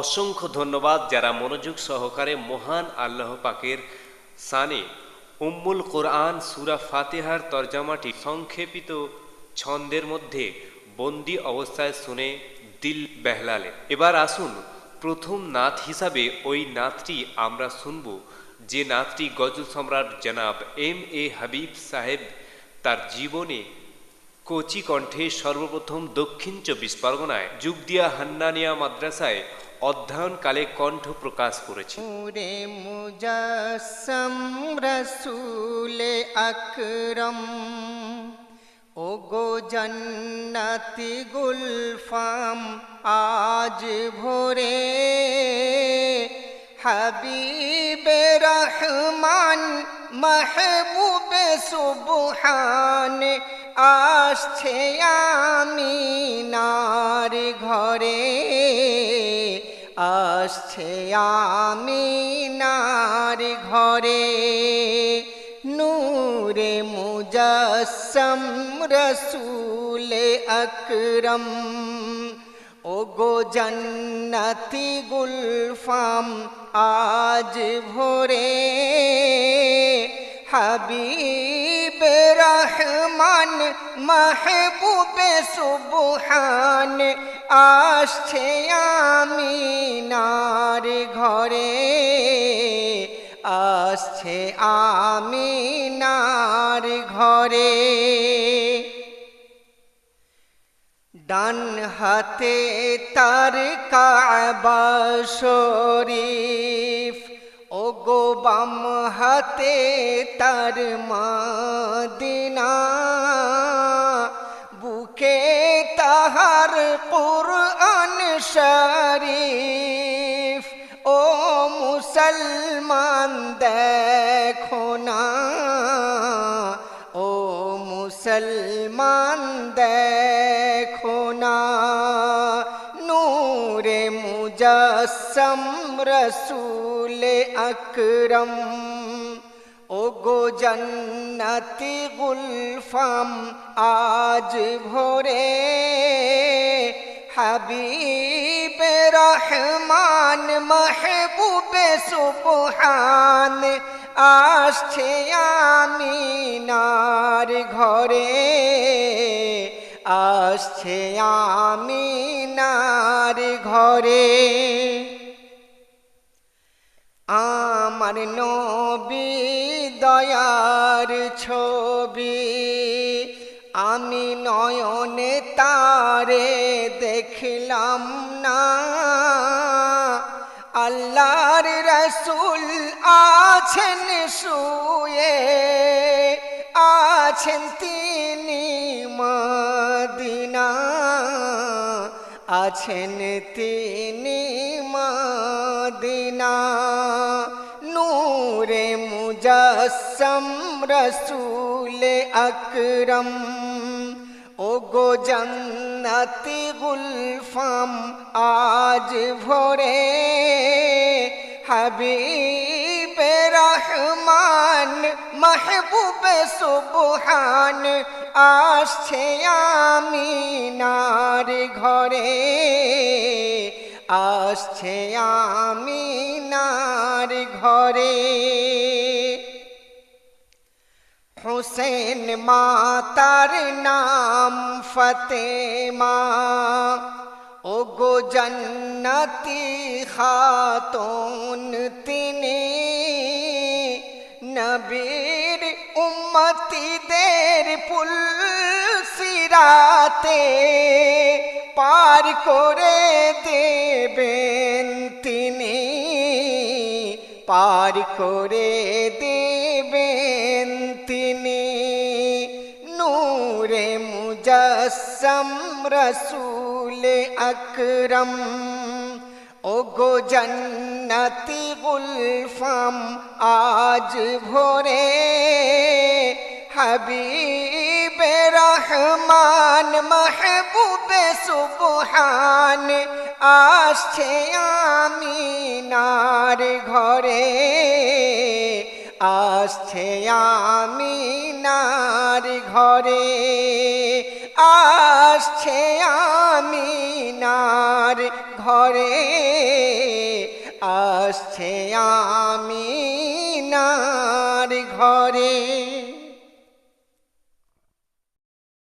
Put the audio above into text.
অসংখ্য ধন্যবাদ যারা মনোযোগ সহকারে মহান আল্লাহ পাকের সানে উম্মুল কোরআন সুরা ফাতেহার তর্জামাটি সংক্ষেপিত ছন্দের মধ্যে বন্দি অবস্থায় শুনে দিল বেহলালে। এবার আসুন প্রথম নাথ হিসাবে ওই নাথটি আমরা শুনব, যে নাথটি গজল সম্রাট জনাব এম এ হাবিব সাহেব তার জীবনে কোচি কণ্ঠে সর্বপ্রথম দক্ষিণ চব্বিশ পরগনায় যুগদিয়া হান্নানিয়া মাদ্রাসায় অধ্যয়নকালে কণ্ঠ প্রকাশ করেছে। নূরে মুজাসম রসুল আকরম ও গো জন্নতি গুলফাম, আজ ভোরে হাবিব রহমান, মাহবুব সুবহান, আসছে আমিনার ঘরে। আসছে আমিনার ঘরে। নূরে মুজাসম রসুল আকরম। ও গো জন্নতি গুলফাম, আজ ভোরে হাবিব রহমান, মাহবুব সুবহান আসছে আমিনার ঘরে। আসছে আমিনার ঘরে। ডান হাতে তার কাবা ও গো বাম হাতে তার মাদিনা। বুকে তাহার কুরআন শরীফ ও মুসলমান দেখো না ও মুসলমান দেখো না নূরে মুজাসম রসুল আকরম ও গো জন্নতি গুলফাম আজ ভোরে হাবিব রহমান মাহবুব সুবহান আসছে আমিনার ঘরে আসছে আমিনার ঘরে। আমার নবী দয়ার ছবি আমি নয়নে তারে দেখলাম না। আল্লাহর রসুল আছেন শুয়ে, আছেন তিনি মদিনা। আছেন তিনি মদিনা। নূরে মুজাসম রসুল আকরম ও গো জন্নতি গুলফাম আজ ভোরে হাবিব রহমান মাহবুব সুবহান আসছে আমিনার ঘরে আসছে আমিনার ঘরে। হুসেন মাতার নাম ফতেমা। ও গো জন্নতি খাতুন তিনি। নবীর উম্মতিদের পুল সিরাতে। পার করে দেবেন তিনি পার করে দেবেন তিনি নূরে মুজাসম রসুল আকরম ও গো জন্নতি গুলফাম আজ ভোরে হাবিব রহমান মাহবুব সুবহান আসছে আমিনার ঘরে। আসছে আমিনার ঘরে। আসছে আমিনার ঘরে। আসছে আমিনার ঘরে।